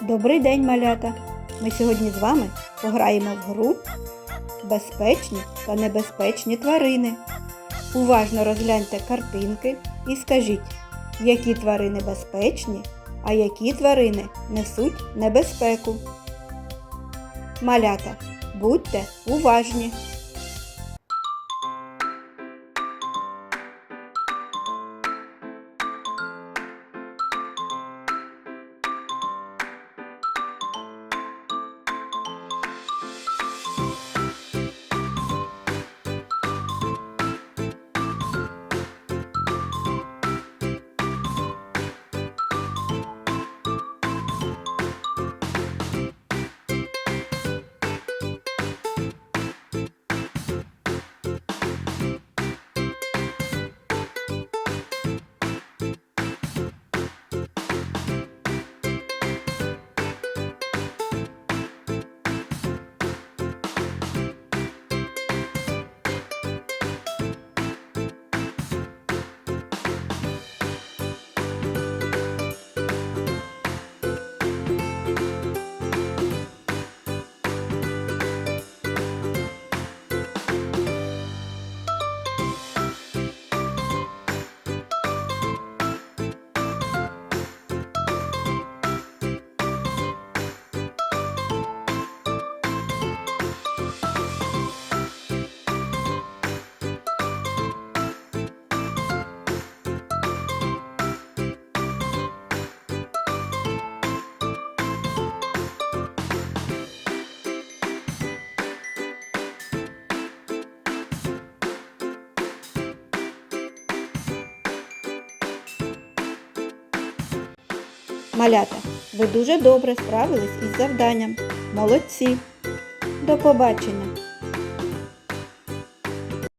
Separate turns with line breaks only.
Добрий день, малята! Ми сьогодні з вами пограємо в гру Безпечні та небезпечні тварини. Уважно розгляньте картинки і скажіть, які тварини безпечні, а які тварини несуть небезпеку. Малята, будьте уважні! Малята, ви дуже добре справились із завданням. Молодці! До побачення!